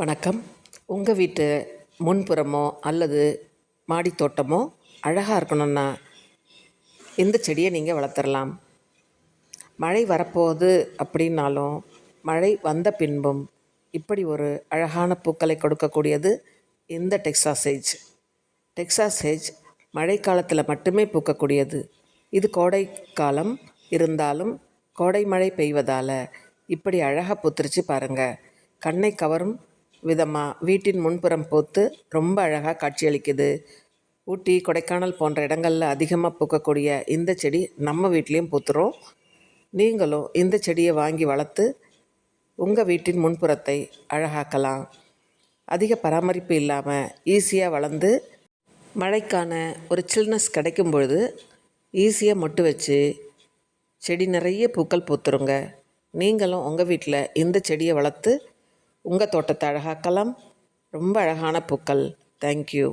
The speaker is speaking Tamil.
வணக்கம். உங்கள் வீட்டு முன்புறமோ அல்லது மாடித்தோட்டமோ அழகாக இருக்கணும்னா இந்த செடியை நீங்கள் வளர்த்துடலாம் மழை வரப்போகுது அப்படின்னாலும் மழை வந்த பின்பும் இப்படி ஒரு அழகான பூக்களை கொடுக்கக்கூடியது இந்த டெக்ஸாசேஜ் டெக்ஸாசேஜ் மழைக்காலத்தில் மட்டுமே பூக்கக்கூடியது. இது கோடை காலம் இருந்தாலும் கோடை மழை பெய்வதால் இப்படி அழகாக பூத்துருச்சு பாருங்கள் கண்ணை கவரும் விதமாக வீட்டின் முன்புறம் பூத்து ரொம்ப அழகாக காட்சியளிக்குது. ஊட்டி கொடைக்கானல் போன்ற இடங்களில் அதிகமாக பூக்கக்கூடிய இந்த செடி நம்ம வீட்லேயும் பூத்துரும். நீங்களும் இந்த செடியை வாங்கி வளர்த்து உங்கள் வீட்டின் முன்புறத்தை அழகாக்கலாம். அதிக பராமரிப்பு இல்லாமல் ஈஸியாக வளர்ந்து மழைக்கான ஒரு சில்னஸ் கிடைக்கும் பொழுது ஈஸியாக மொட்டு வச்சு செடி நிறைய பூக்கள் பூத்துருங்க. நீங்களும் உங்கள் வீட்டில் இந்த செடியை வளர்த்து உங்கள் தோட்டத்தை அழகாக்கலாம். ரொம்ப அழகான பூக்கள். தேங்க்யூ